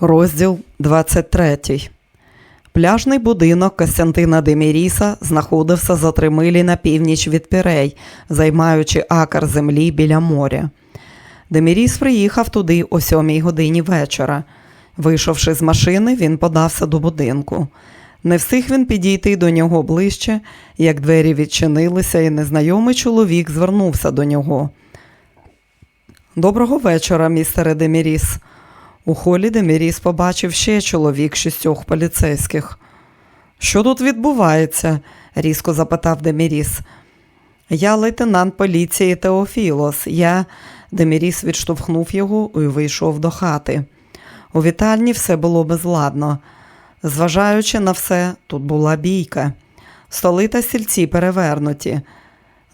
Розділ 23. Пляжний будинок Костянтина Деміріса знаходився за три милі на північ від Пірей, займаючи акр землі біля моря. Деміріс приїхав туди о сьомій годині вечора. Вийшовши з машини, він подався до будинку. Не встиг він підійти до нього ближче, як двері відчинилися, і незнайомий чоловік звернувся до нього. Доброго вечора, містере Деміріс. У холі Деміріс побачив ще чоловік шістьох поліцейських. Що тут відбувається? різко запитав Деміріс. Я лейтенант поліції Теофілос. Я. Деміріс відштовхнув його і вийшов до хати. У вітальні все було безладно. Зважаючи на все, тут була бійка. Столи та стільці перевернуті.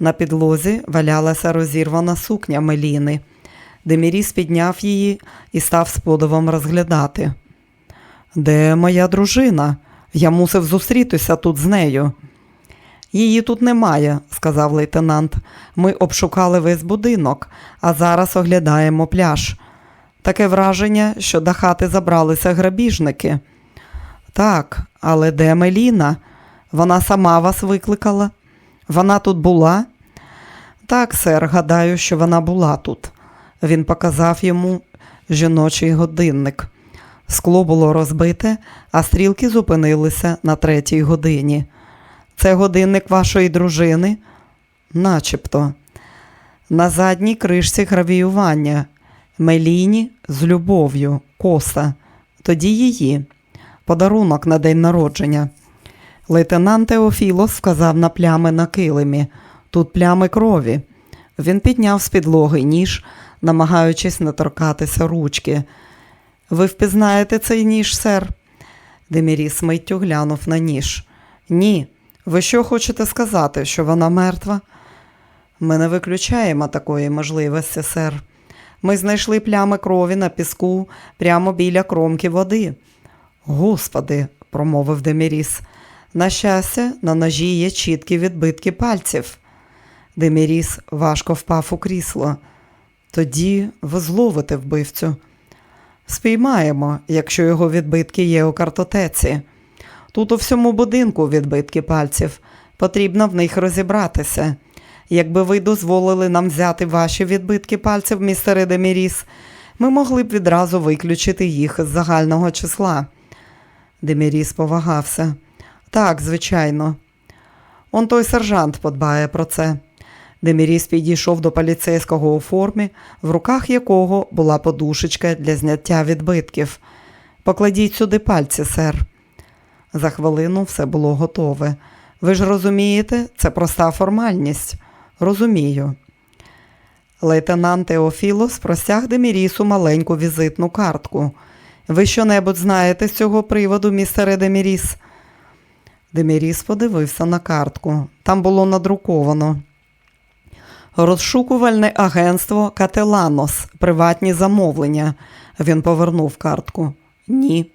На підлозі валялася розірвана сукня Меліни. Деміріс підняв її і став з подивом розглядати. Де моя дружина? Я мусив зустрітися тут з нею. Її тут немає, сказав лейтенант. Ми обшукали весь будинок, а зараз оглядаємо пляж. Таке враження, що до хати забралися грабіжники. Так, але де Меліна? Вона сама вас викликала? Вона тут була? Так, сер, гадаю, що вона була тут. Він показав йому жіночий годинник. Скло було розбите, а стрілки зупинилися на третій годині. Це годинник вашої дружини? Начебто. На задній кришці гравіювання. Меліні з любов'ю, коса. Тоді її. Подарунок на день народження. Лейтенант Теофілос вказав на плями на килимі. Тут плями крові. Він підняв з підлоги ніж, намагаючись не торкатися ручки. Ви впізнаєте цей ніж, сер? Деміріс миттю глянув на ніж. Ні. Ви що хочете сказати, що вона мертва? Ми не виключаємо такої можливості, сер. Ми знайшли плями крові на піску прямо біля кромки води. Господи, промовив Деміріс. На щастя, на ножі є чіткі відбитки пальців. Деміріс важко впав у крісло. Тоді ви зловите вбивцю. Спіймаємо, якщо його відбитки є у картотеці. Тут у всьому будинку відбитки пальців. Потрібно в них розібратися. Якби ви дозволили нам взяти ваші відбитки пальців, містере Деміріс, ми могли б відразу виключити їх з загального числа. Деміріс повагався. Так, звичайно. Он той сержант подбає про це. Деміріс підійшов до поліцейського у формі, в руках якого була подушечка для зняття відбитків. Покладіть сюди пальці, сер. За хвилину все було готове. Ви ж розумієте, це проста формальність. Розумію. Лейтенант Теофілос простяг Демірісу маленьку візитну картку. Ви що-небудь знаєте з цього приводу, містере Деміріс? Деміріс подивився на картку. Там було надруковано. Розшукувальне агентство Кателанос, приватні замовлення. Він повернув картку. Ні.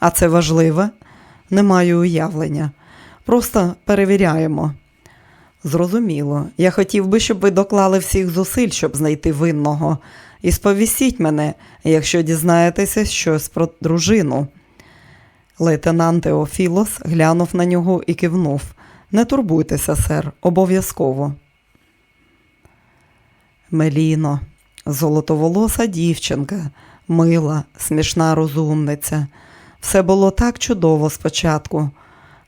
А це важливе? Не маю уявлення. Просто перевіряємо. Зрозуміло. Я хотів би, щоб ви доклали всіх зусиль, щоб знайти винного. І сповістіть мене, якщо дізнаєтеся щось про дружину. Лейтенант Теофілос глянув на нього і кивнув. Не турбуйтеся, сер, обов'язково. Меліно, золотоволоса дівчинка, мила, смішна розумниця. Все було так чудово спочатку,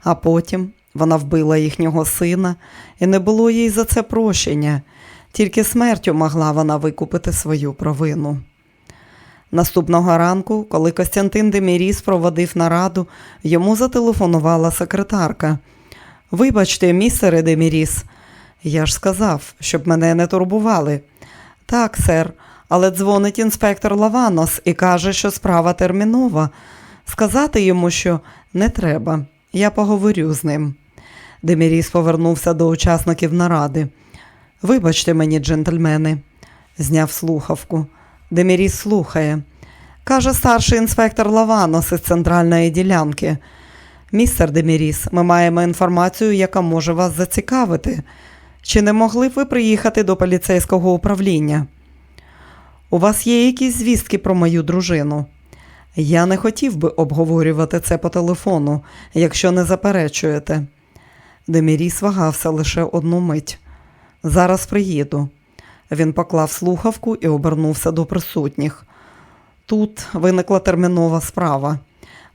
а потім вона вбила їхнього сина, і не було їй за це прощення, тільки смертю могла вона викупити свою провину. Наступного ранку, коли Костянтин Деміріс проводив нараду, йому зателефонувала секретарка. Вибачте, містере Деміріс, я ж сказав, щоб мене не турбували. Так, сер, але дзвонить інспектор Лаванос і каже, що справа термінова. Сказати йому, що не треба. Я поговорю з ним. Деміріс повернувся до учасників наради. Вибачте мені, джентльмени, зняв слухавку. Деміріс слухає. Каже старший інспектор Лаванос із центральної ділянки. Містер Деміріс, ми маємо інформацію, яка може вас зацікавити. Чи не могли б ви приїхати до поліцейського управління? У вас є якісь звістки про мою дружину? Я не хотів би обговорювати це по телефону, якщо не заперечуєте. Деміріс вагався лише одну мить. Зараз приїду. Він поклав слухавку і обернувся до присутніх. Тут виникла термінова справа.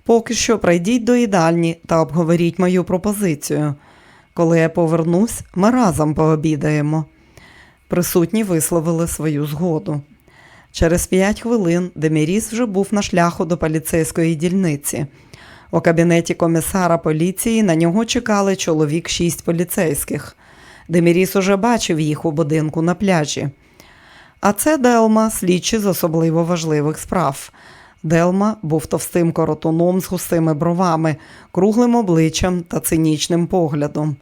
Поки що прийдіть до їдальні та обговоріть мою пропозицію. Коли я повернусь, ми разом пообідаємо. Присутні висловили свою згоду. Через п'ять хвилин Деміріс вже був на шляху до поліцейської дільниці. У кабінеті комісара поліції на нього чекали чоловік шість поліцейських. Деміріс уже бачив їх у будинку на пляжі. А це Делма, слідчий з особливо важливих справ. Делма був товстим коротуном з густими бровами, круглим обличчям та цинічним поглядом.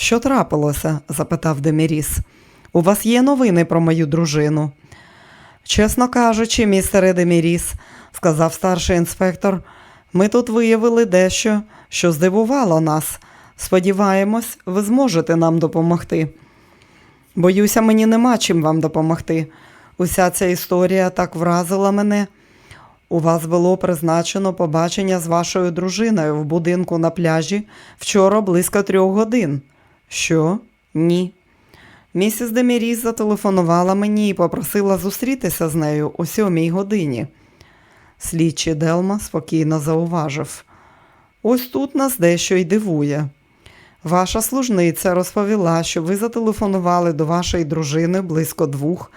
Що трапилося? запитав Деміріс. У вас є новини про мою дружину? Чесно кажучи, містере Деміріс, сказав старший інспектор, ми тут виявили дещо, що здивувало нас. Сподіваємось, ви зможете нам допомогти. Боюся, мені нема чим вам допомогти. Уся ця історія так вразила мене. У вас було призначено побачення з вашою дружиною в будинку на пляжі вчора близько трьох годин. Що? Ні. Місіс Деміріс зателефонувала мені і попросила зустрітися з нею о сьомій годині. Слідчий Делма спокійно зауважив. Ось тут нас дещо й дивує. Ваша служниця розповіла, що ви зателефонували до вашої дружини близько двох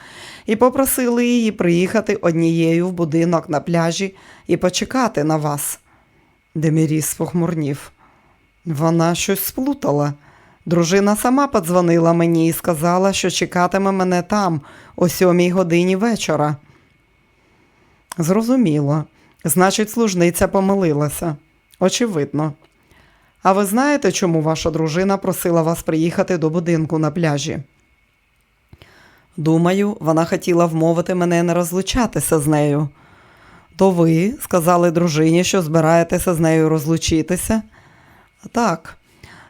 і попросили її приїхати однією в будинок на пляжі і почекати на вас. Деміріс похмурнів. Вона щось сплутала. Дружина сама подзвонила мені і сказала, що чекатиме мене там о сьомій годині вечора. Зрозуміло. Значить, служниця помилилася. Очевидно. А ви знаєте, чому ваша дружина просила вас приїхати до будинку на пляжі? Думаю, вона хотіла вмовити мене не розлучатися з нею. То ви сказали дружині, що збираєтеся з нею розлучитися? Так.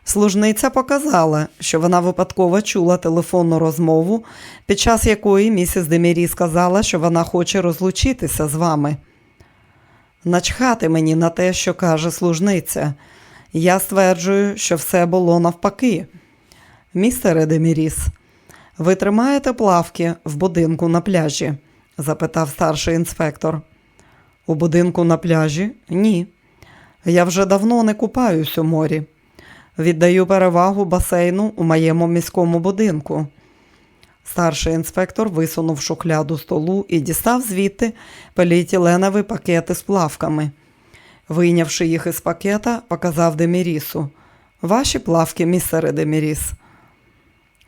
Служниця показала, що вона випадково чула телефонну розмову, під час якої місіс Демірі сказала, що вона хоче розлучитися з вами. Начхати мені на те, що каже служниця. Я стверджую, що все було навпаки. Містере Деміріс, ви тримаєте плавки в будинку на пляжі? запитав старший інспектор. У будинку на пляжі? Ні. Я вже давно не купаюсь у морі. Віддаю перевагу басейну у моєму міському будинку. Старший інспектор висунув шухляду столу і дістав звідти поліетиленові пакети з плавками. Вийнявши їх із пакета, показав Демірісу. Ваші плавки, містере Деміріс.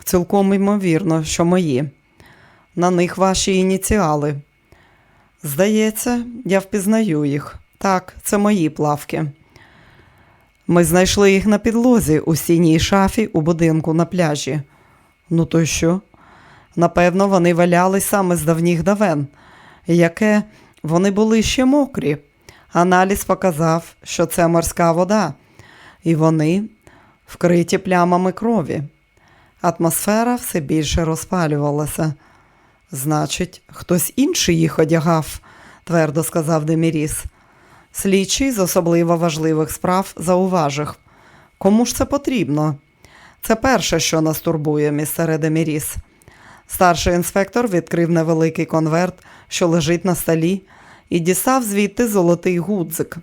Цілком ймовірно, що мої. На них ваші ініціали. Здається, я впізнаю їх. Так, це мої плавки. Ми знайшли їх на підлозі у сіній шафі у будинку на пляжі. Ну, то що? Напевно, вони валялись саме з давніх давен, яке вони були ще мокрі. Аналіз показав, що це морська вода, і вони вкриті плямами крові. Атмосфера все більше розпалювалася. Значить, хтось інший їх одягав, твердо сказав Деміріс. Слідчий з особливо важливих справ зауважив. Кому ж це потрібно? Це перше, що нас турбує, містере Деміріс. Старший інспектор відкрив невеликий конверт, що лежить на столі, і дістав звідти золотий гудзик.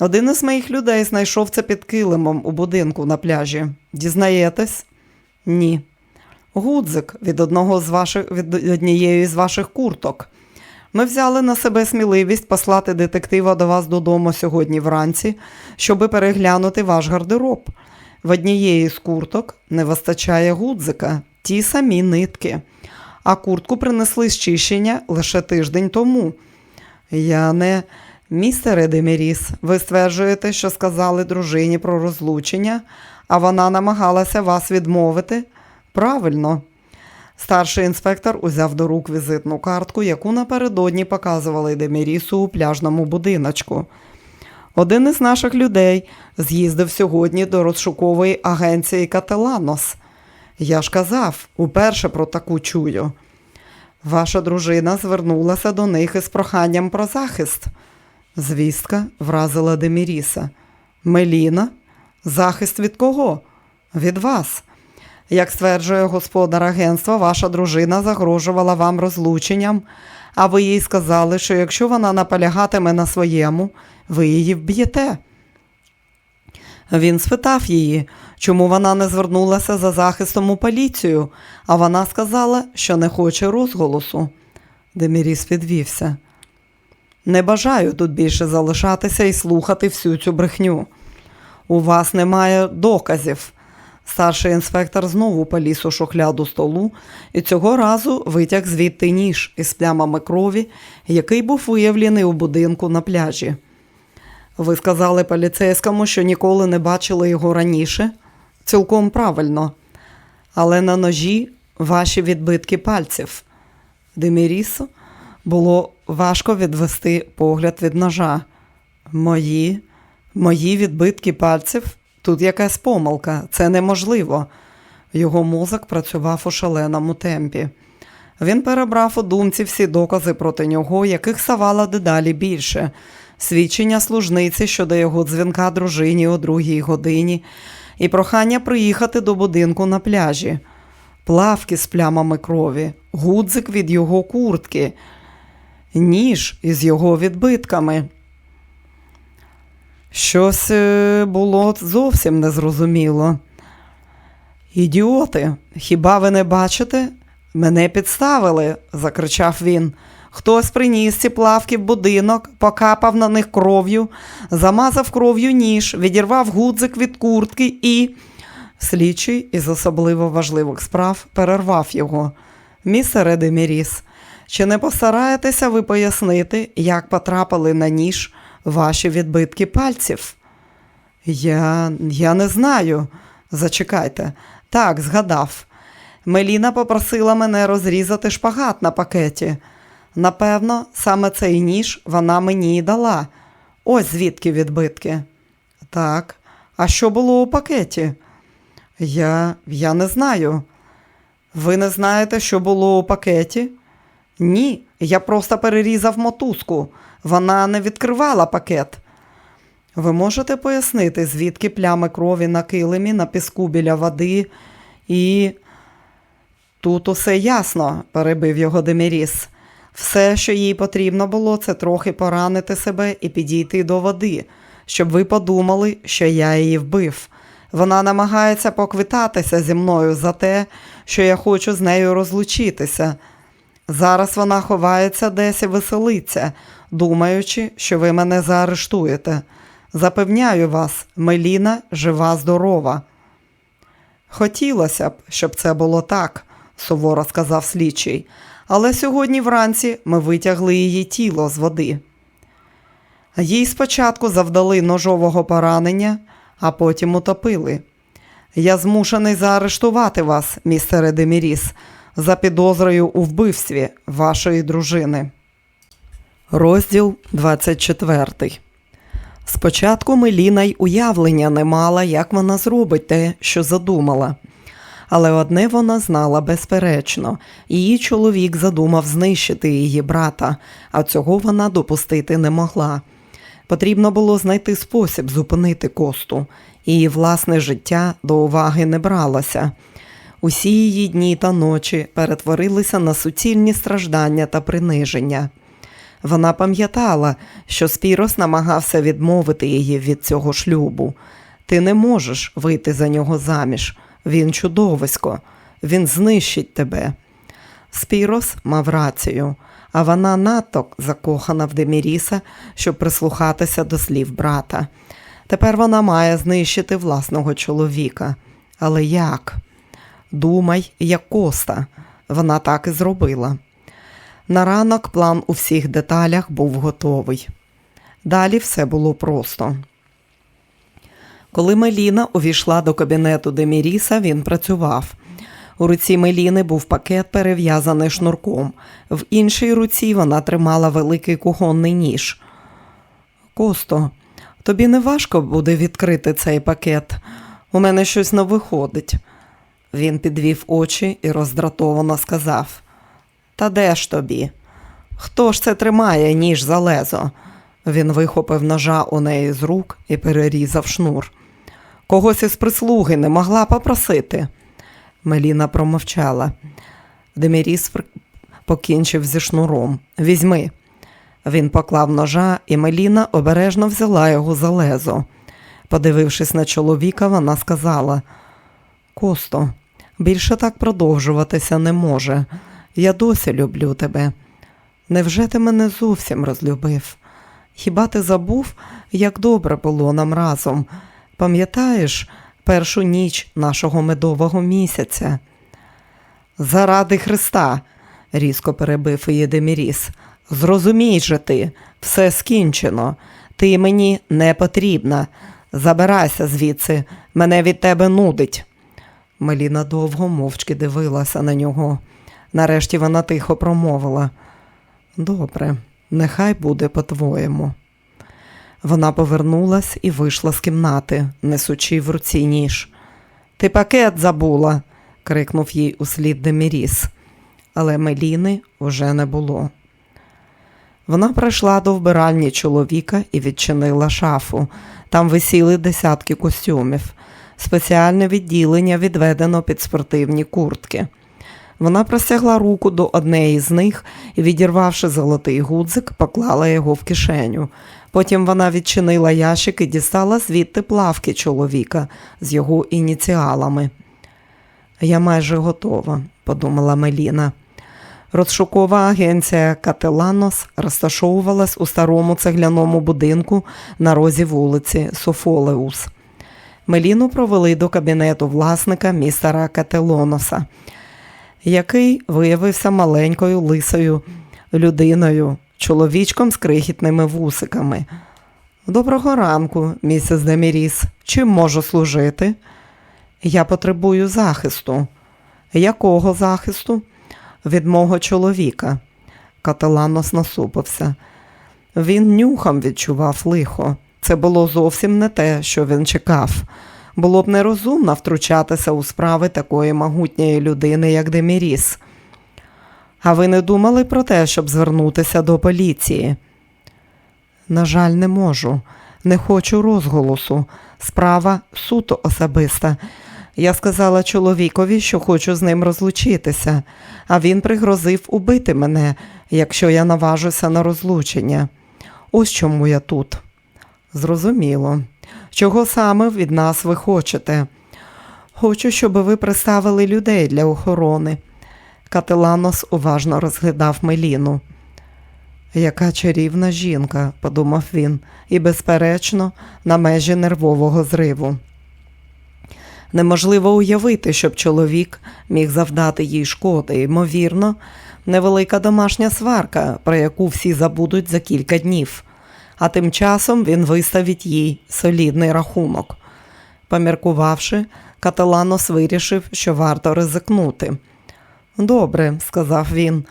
Один із моїх людей знайшов це під килимом у будинку на пляжі. Дізнаєтесь? Ні. Гудзик від одного з ваших від однієї з ваших курток. Ми взяли на себе сміливість послати детектива до вас додому сьогодні вранці, щоби переглянути ваш гардероб. В однієї з курток не вистачає гудзика, ті самі нитки, а куртку принесли з чищення лише тиждень тому. Я не. Містере Деміріс, ви стверджуєте, що сказали дружині про розлучення, а вона намагалася вас відмовити? Правильно. Старший інспектор узяв до рук візитну картку, яку напередодні показували Демірісу у пляжному будиночку. Один із наших людей з'їздив сьогодні до розшукової агенції Кателанос. Я ж казав, уперше про таку чую. Ваша дружина звернулася до них із проханням про захист. Звістка вразила Деміріса. Меліна? Захист від кого? Від вас. Як стверджує господар агентства, ваша дружина загрожувала вам розлученням, а ви їй сказали, що якщо вона наполягатиме на своєму, ви її вб'єте. Він спитав її, чому вона не звернулася за захистом у поліцію, а вона сказала, що не хоче розголосу. Деміріс підвівся. Не бажаю тут більше залишатися і слухати всю цю брехню. У вас немає доказів. Старший інспектор знову поліз у шухляду столу і цього разу витяг звідти ніж із плямами крові, який був виявлений у будинку на пляжі. Ви сказали поліцейському, що ніколи не бачили його раніше? Цілком правильно. Але на ножі ваші відбитки пальців. Демірісу було важко відвести погляд від ножа. Мої, мої відбитки пальців? Тут якась помилка, це неможливо. Його мозок працював у шаленому темпі. Він перебрав у думці всі докази проти нього, яких ставало дедалі більше. Свідчення служниці щодо його дзвінка дружині о другій годині і прохання приїхати до будинку на пляжі, плавки з плямами крові, гудзик від його куртки, ніж із його відбитками. Щось е, було зовсім незрозуміло. Ідіоти, хіба ви не бачите? Мене підставили, закричав він. Хтось приніс ці плавки в будинок, покапав на них кров'ю, замазав кров'ю ніж, відірвав гудзик від куртки і. Слідчий із особливо важливих справ перервав його. Містере Деміріс, чи не постараєтеся ви пояснити, як потрапили на ніж ваші відбитки пальців? Я, Я не знаю. Зачекайте. Так, згадав. Меліна попросила мене розрізати шпагат на пакеті. Напевно, саме цей ніж вона мені й дала. Ось звідки відбитки. Так, а що було у пакеті? Я, Я не знаю. Ви не знаєте, що було у пакеті? Ні, я просто перерізав мотузку. Вона не відкривала пакет. Ви можете пояснити, звідки плями крові на килимі, на піску біля води і. Тут усе ясно, перебив його Деміріс. Все, що їй потрібно було, це трохи поранити себе і підійти до води, щоб ви подумали, що я її вбив. Вона намагається поквитатися зі мною за те, що я хочу з нею розлучитися. Зараз вона ховається десь і веселиться, думаючи, що ви мене заарештуєте. Запевняю вас, Меліна жива, здорова. Хотілося б, щоб це було так, суворо сказав слідчий, але сьогодні вранці ми витягли її тіло з води. Їй спочатку завдали ножового поранення, а потім утопили. Я змушений заарештувати вас, містере Деміріс, за підозрою у вбивстві вашої дружини. Розділ 24 Спочатку Меліна й уявлення не мала, як вона зробить те, що задумала. Але одне вона знала безперечно, її чоловік задумав знищити її брата, а цього вона допустити не могла. Потрібно було знайти спосіб зупинити косту, її власне життя до уваги не бралося. Усі її дні та ночі перетворилися на суцільні страждання та приниження. Вона пам'ятала, що Спірос намагався відмовити її від цього шлюбу. Ти не можеш вийти за нього заміж. Він чудовисько, він знищить тебе. Спірос мав рацію, а вона надто закохана в Деміріса, щоб прислухатися до слів брата. Тепер вона має знищити власного чоловіка. Але як? Думай, як коста. Вона так і зробила. На ранок план у всіх деталях був готовий. Далі все було просто. Коли Меліна увійшла до кабінету Деміріса, він працював. У руці Меліни був пакет, перев'язаний шнурком. В іншій руці вона тримала великий кухонний ніж. Косто, тобі не важко буде відкрити цей пакет. У мене щось не виходить. Він підвів очі і роздратовано сказав: Та де ж тобі? Хто ж це тримає, ніж за лезо? Він вихопив ножа у неї з рук і перерізав шнур. Когось із прислуги не могла попросити. Меліна промовчала. Деміріс покінчив зі шнуром. Візьми. Він поклав ножа, і Меліна обережно взяла його за лезо. Подивившись на чоловіка, вона сказала: Косто, більше так продовжуватися не може. Я досі люблю тебе. Невже ти мене зовсім розлюбив? Хіба ти забув, як добре було нам разом? Пам'ятаєш першу ніч нашого медового місяця? Заради Христа, різко перебив її Деміріс. Зрозумій же ти, все скінчено. Ти мені не потрібна. Забирайся звідси, мене від тебе нудить. Меліна довго мовчки дивилася на нього. Нарешті вона тихо промовила. Добре, нехай буде по-твоєму. Вона повернулась і вийшла з кімнати, несучи в руці ніж. Ти пакет забула, крикнув їй услід Деміріс. Але Меліни вже не було. Вона прийшла до вбиральні чоловіка і відчинила шафу. Там висіли десятки костюмів. Спеціальне відділення відведено під спортивні куртки. Вона простягла руку до однієї з них і, відірвавши золотий гудзик, поклала його в кишеню. Потім вона відчинила ящик і дістала звідти плавки чоловіка з його ініціалами. Я майже готова, подумала Меліна. Розшукова агенція Кателанос розташовувалась у старому цегляному будинку на розі вулиці Софолеус. Меліну провели до кабінету власника містера Кателоноса, який виявився маленькою лисою людиною, чоловічком з крихітними вусиками. Доброго ранку, місіс Деміріс. Чим можу служити? Я потребую захисту. Якого захисту? Від мого чоловіка. Каталанос насупився. Він нюхом відчував лихо. Це було зовсім не те, що він чекав. Було б нерозумно втручатися у справи такої могутньої людини, як Деміріс. А ви не думали про те, щоб звернутися до поліції? На жаль, не можу. Не хочу розголосу. Справа суто особиста. Я сказала чоловікові, що хочу з ним розлучитися, а він пригрозив убити мене, якщо я наважуся на розлучення. Ось чому я тут. Зрозуміло. Чого саме від нас ви хочете? Хочу, щоб ви приставили людей для охорони. Кателанос уважно розглядав Меліну. Яка чарівна жінка, подумав він, і, безперечно, на межі нервового зриву. Неможливо уявити, щоб чоловік міг завдати їй шкоди. Ймовірно, невелика домашня сварка, про яку всі забудуть за кілька днів, а тим часом він виставить їй солідний рахунок. Поміркувавши, Каталанос вирішив, що варто ризикнути. Добре, сказав він,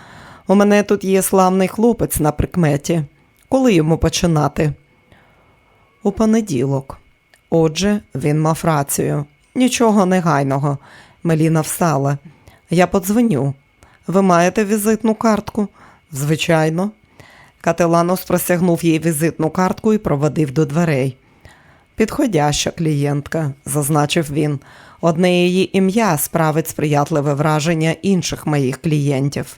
у мене тут є славний хлопець на прикметі. Коли йому починати? У понеділок. Отже, він мав рацію. Нічого негайного. Меліна встала. Я подзвоню. Ви маєте візитну картку? Звичайно. Кателанос простягнув їй візитну картку і проводив до дверей. Підходяща клієнтка, зазначив він. Одне її ім'я справить сприятливе враження інших моїх клієнтів.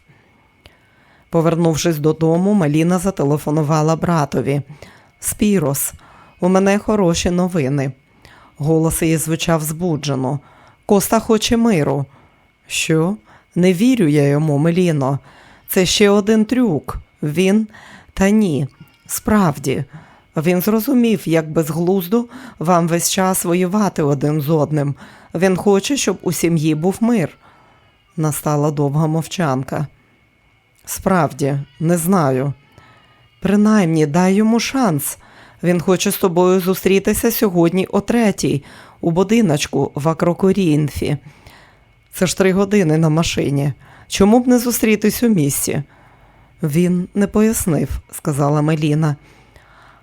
Повернувшись додому, Маліна зателефонувала братові. Спірос, у мене хороші новини. Голос її звучав збуджено. Коста хоче миру. Що? Не вірю я йому, Меліно. Це ще один трюк. Він та ні. Справді, він зрозумів, як безглуздо вам весь час воювати один з одним. Він хоче, щоб у сім'ї був мир. Настала довга мовчанка. Справді, не знаю. Принаймні, дай йому шанс. Він хоче з тобою зустрітися сьогодні о третій, у будиночку в Акрокорінфі. Це ж три години на машині. Чому б не зустрітись у місті? Він не пояснив, сказала Меліна.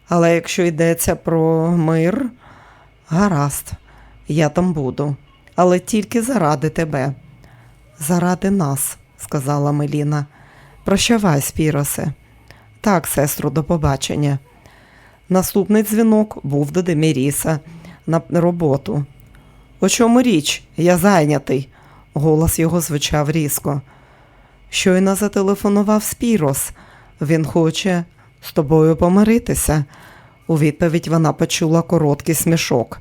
Але якщо йдеться про мир, гаразд, я там буду, але тільки заради тебе. Заради нас, сказала Меліна. Прощавай, Спіросе. Так, сестру, до побачення. Наступний дзвінок був до Деміріса на роботу. У чому річ? Я зайнятий. Голос його звучав різко. Щойно зателефонував Спірос. Він хоче з тобою помиритися. У відповідь вона почула короткий смішок.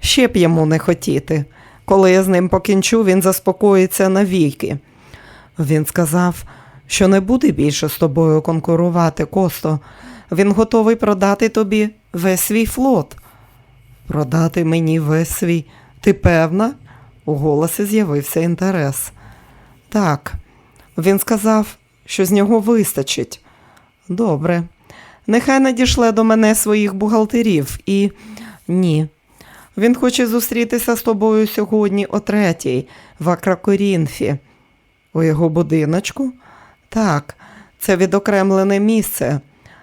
Ще б йому не хотіти. Коли я з ним покінчу, він заспокоїться навіки. Він сказав, що не буде більше з тобою конкурувати, Косто. Він готовий продати тобі весь свій флот. Продати мені весь свій. Ти певна? У голосі з'явився інтерес. Так, він сказав, що з нього вистачить. Добре. Нехай надішле до мене своїх бухгалтерів і ні. Він хоче зустрітися з тобою сьогодні о третій в Акракорінфі. У його будиночку? Так, це відокремлене місце.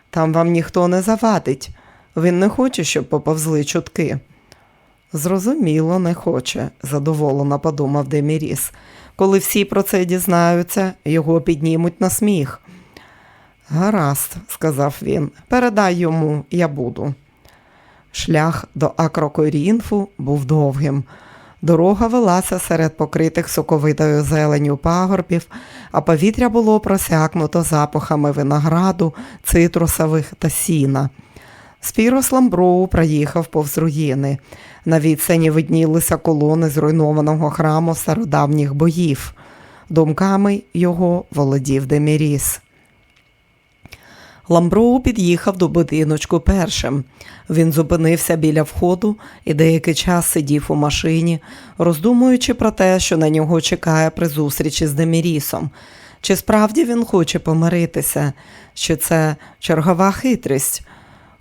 Там вам ніхто не завадить. Він не хоче, щоб поповзли чутки. Зрозуміло, не хоче, задоволено подумав Деміріс. Коли всі про це дізнаються, його піднімуть на сміх. Гаразд, сказав він, передай йому, я буду. Шлях до Акрокорінфу був довгим. Дорога велася серед покритих соковитою зеленю пагорбів, а повітря було просякнуто запахами винограду, цитрусових та сіна. Спірос Ламброу проїхав повз руїни. На відстані виднілися колони зруйнованого храму стародавніх боїв. Думками його володів Деміріс. Ламброу під'їхав до будиночку першим. Він зупинився біля входу і деякий час сидів у машині, роздумуючи про те, що на нього чекає при зустрічі з Демірісом. Чи справді він хоче помиритися, чи це чергова хитрість?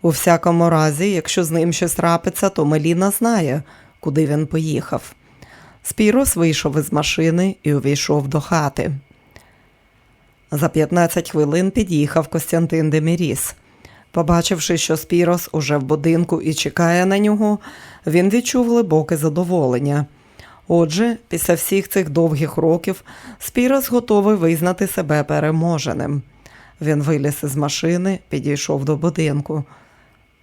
У всякому разі, якщо з ним щось трапиться, то Меліна знає, куди він поїхав. Спірос вийшов із машини і увійшов до хати. За 15 хвилин під'їхав Костянтин Деміріс. Побачивши, що Спірос уже в будинку і чекає на нього, він відчув глибоке задоволення. Отже, після всіх цих довгих років Спірос готовий визнати себе переможеним. Він виліз із машини, підійшов до будинку.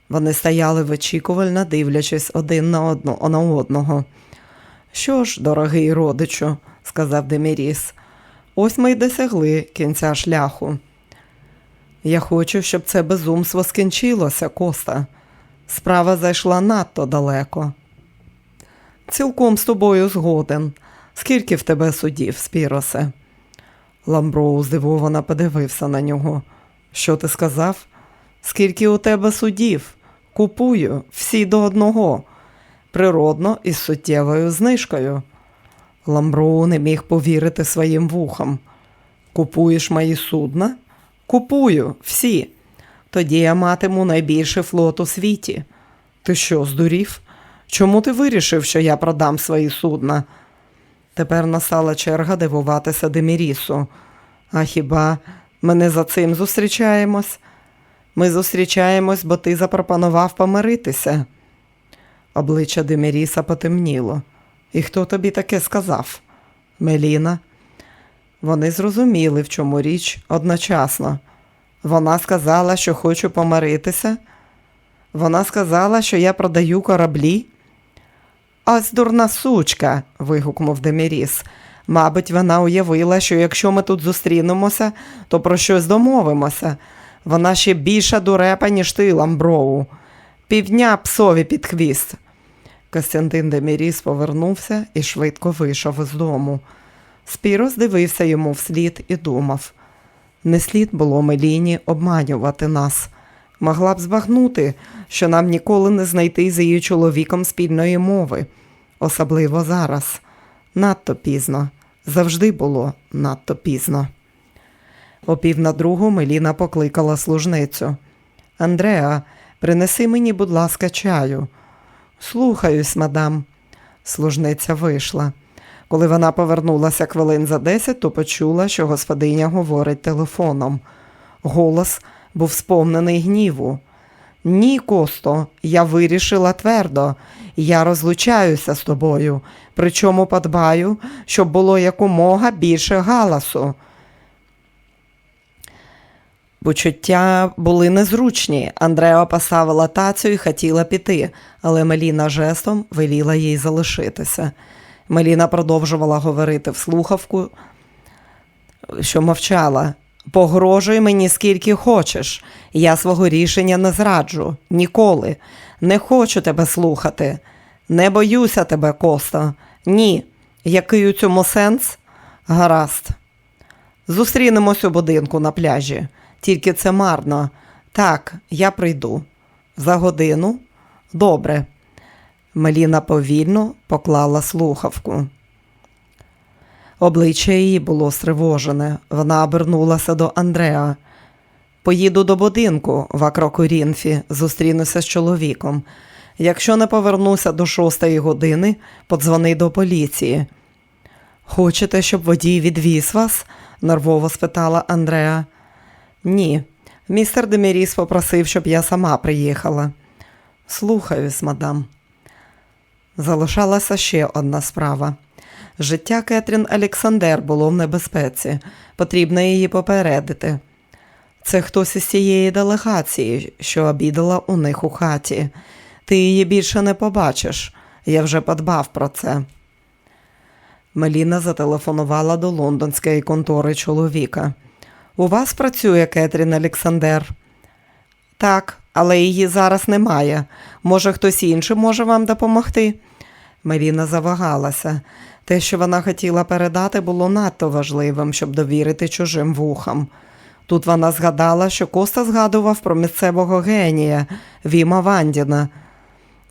Вони стояли вичікувально, дивлячись один на, одну, на одного. Що ж, дорогий родичу, сказав Деміріс, ось ми й досягли кінця шляху. Я хочу, щоб це безумство скінчилося, Коста. Справа зайшла надто далеко. Цілком з тобою згоден. Скільки в тебе судів, Спіросе? Ламброу здивовано подивився на нього. Що ти сказав? Скільки у тебе судів? Купую всі до одного, природно із суттєвою знижкою. Ламброу не міг повірити своїм вухам. Купуєш мої судна? Купую всі. Тоді я матиму найбільший флот у світі. Ти що, здурів? Чому ти вирішив, що я продам свої судна? Тепер настала черга дивуватися Демірісу. А хіба ми не за цим зустрічаємось? Ми зустрічаємось, бо ти запропонував помиритися. Обличчя Деміріса потемніло. І хто тобі таке сказав? Меліна. Вони зрозуміли, в чому річ одночасно. Вона сказала, що хочу помиритися. Вона сказала, що я продаю кораблі. Ось дурна сучка. вигукнув Деміріс. Мабуть, вона уявила, що якщо ми тут зустрінемося, то про щось домовимося. Вона ще більша дурепа, ніж ти, Ламброу. Півдня псові під хвіст. Костянтин Деміріс повернувся і швидко вийшов із дому. Спірос дивився йому вслід і думав. Не слід було Меліні обманювати нас. Могла б збагнути, що нам ніколи не знайти з її чоловіком спільної мови, особливо зараз. Надто пізно. Завжди було надто пізно. О пів на другу Меліна покликала служницю. Андреа, принеси мені, будь ласка, чаю. Слухаюсь, мадам. Служниця вийшла. Коли вона повернулася хвилин за десять, то почула, що господиня говорить телефоном. Голос був сповнений гніву. Ні, Косто, я вирішила твердо. Я розлучаюся з тобою, причому подбаю, щоб було якомога більше галасу. Почуття були незручні. Андреа поставила тацю і хотіла піти, але Меліна жестом веліла їй залишитися. Меліна продовжувала говорити в слухавку, що мовчала. Погрожуй мені скільки хочеш. Я свого рішення не зраджу. Ніколи. Не хочу тебе слухати. Не боюся тебе, Коста. Ні. Який у цьому сенс? Гаразд. Зустрінемось у будинку на пляжі. Тільки це марно. Так, я прийду. За годину? Добре. Меліна повільно поклала слухавку. Обличчя її було стривожене. Вона обернулася до Андреа. Поїду до будинку в Акрокурінфі, зустрінуся з чоловіком. Якщо не повернуся до шостої години, подзвони до поліції. Хочете, щоб водій відвіз вас? нервово спитала Андреа. Ні, містер Деміріс попросив, щоб я сама приїхала. Слухаюсь, мадам. Залишалася ще одна справа. Життя Кетрін Олександер було в небезпеці. Потрібно її попередити. Це хтось із цієї делегації, що обідала у них у хаті. Ти її більше не побачиш. Я вже подбав про це. Меліна зателефонувала до лондонської контори чоловіка. У вас працює Кетрін Олександер? Так, але її зараз немає. Може, хтось інший може вам допомогти? Меліна завагалася. Те, що вона хотіла передати, було надто важливим, щоб довірити чужим вухам. Тут вона згадала, що Коста згадував про місцевого генія Віма Вандіна.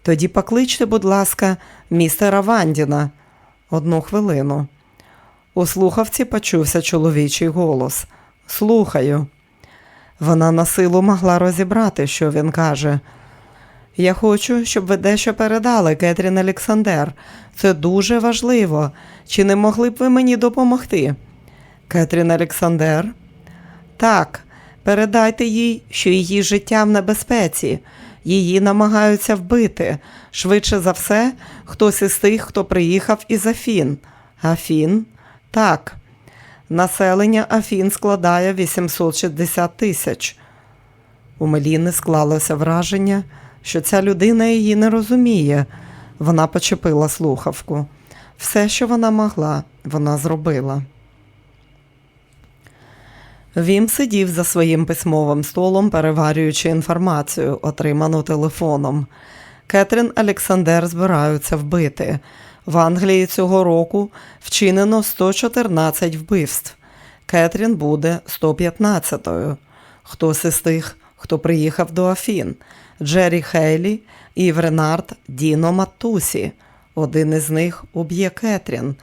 Тоді покличте, будь ласка, містера Вандіна. Одну хвилину. У слухавці почувся чоловічий голос. Слухаю. Вона на силу могла розібрати, що він каже. Я хочу, щоб ви дещо передали, Кетрін Олександер. Це дуже важливо. Чи не могли б ви мені допомогти? Кетрін Олександер? Так, передайте їй, що її життя в небезпеці. Її намагаються вбити. Швидше за все, хтось із тих, хто приїхав із Афін. Афін? Так. Населення Афін складає 860 тисяч. У Меліни склалося враження, що ця людина її не розуміє. Вона почепила слухавку. Все, що вона могла, вона зробила. Він сидів за своїм письмовим столом, переварюючи інформацію, отриману телефоном. Кетрін Олександер збираються вбити. В Англії цього року вчинено 114 вбивств. Кетрін буде 115-ю. Хтось із тих, хто приїхав до Афін. Джері Хейлі, Ів Ренард, Діно Матусі. Один із них уб'є Кетрін.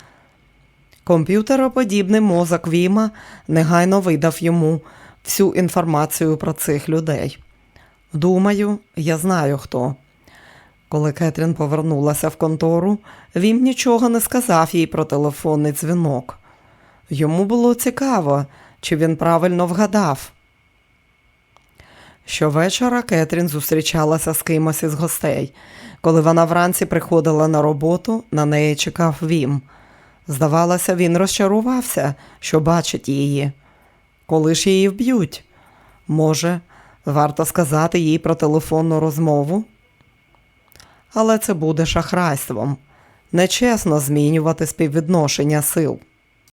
Комп'ютероподібний мозок Віма негайно видав йому всю інформацію про цих людей. Думаю, я знаю хто. Коли Кетрін повернулася в контору, Вім нічого не сказав їй про телефонний дзвінок. Йому було цікаво, чи він правильно вгадав. Щовечора Кетрін зустрічалася з кимось із гостей. Коли вона вранці приходила на роботу, на неї чекав Вім. Здавалося, він розчарувався, що бачить її. Коли ж її вб'ють? Може, варто сказати їй про телефонну розмову? Але це буде шахрайством. Нечесно змінювати співвідношення сил.